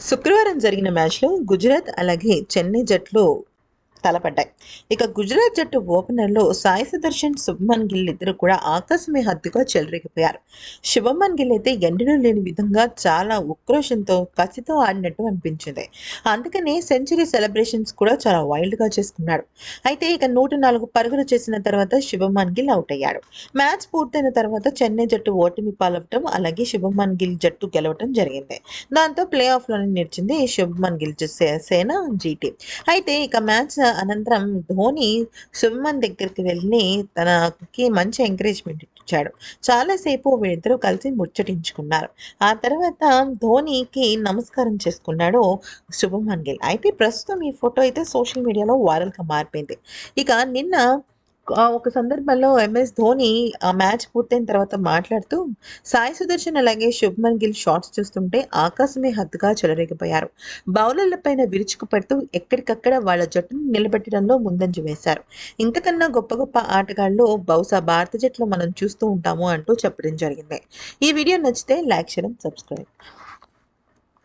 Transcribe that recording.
శుక్రవారం జరిగిన మ్యాచ్లో గుజరాత్ అలాగే చెన్నై జట్లు తలపడ్డాయి. ఇక గుజరాత్ జట్టు ఓపెనర్లో సాయి సుదర్శన్ శుభమన్ గిల్ ఇద్దరు కూడా ఆకాశమే హద్దుగా చెలరేగిపోయారు. శుభమన్ గిల్ అయితే ఎండలో లేని విధంగా చాలా ఉక్రోషంతో కసితో ఆడినట్టు అనిపించింది. అందుకనే సెంచరీ సెలబ్రేషన్స్ కూడా చాలా వైల్డ్గా చేసుకున్నాడు. అయితే ఇక నూట నాలుగు పరుగులు చేసిన తర్వాత శుభమన్ గిల్ అవుట్ అయ్యాడు. మ్యాచ్ పూర్తయిన తర్వాత చెన్నై జట్టు ఓటమి పాలవటం అలాగే శుభమన్ గిల్ జట్టు గెలవటం జరిగింది. దాంతో ప్లే ఆఫ్లోనే నిలిచింది శుభమన్ గిల్ సేన జీటీ అయితే ఇక మ్యాచ్ అనంతరం ధోని శుభమన్ దగ్గరికి వెళ్ళి తనకి మంచి ఎంకరేజ్మెంట్ ఇచ్చాడు. చాలాసేపు వీళ్ళిద్దరూ కలిసి ముచ్చటించుకున్నారు. ఆ తర్వాత ధోనికి నమస్కారం చేసుకున్నాడు శుభమన్ గిల్ అయితే ప్రస్తుతం ఈ ఫోటో అయితే సోషల్ మీడియాలో వైరల్గా మారిపోయింది. ఇక నిన్న ఒక సందర్భంలో ఎంఎస్ ధోని ఆ మ్యాచ్ పూర్తయిన తర్వాత మాట్లాడుతూ సాయి సుదర్శన్ అలాగే శుభ్మన్ గిల్ షాట్స్ చూస్తుంటే ఆకాశమే హద్దుగా చెలరేగిపోయారు. బౌలర్లపైన విరుచుకుపడుతూ ఎక్కడికక్కడ వాళ్ళ జట్టును నిలబెట్టడంలో ముందంజ వేశారు. ఇంతకన్నా గొప్ప గొప్ప ఆటగాళ్ళు బహుశా భారత జట్టులో మనం చూస్తూ ఉంటాము అంటూ చెప్పడం జరిగింది. ఈ వీడియో నచ్చితే లైక్ చేయడం సబ్స్క్రైబ్.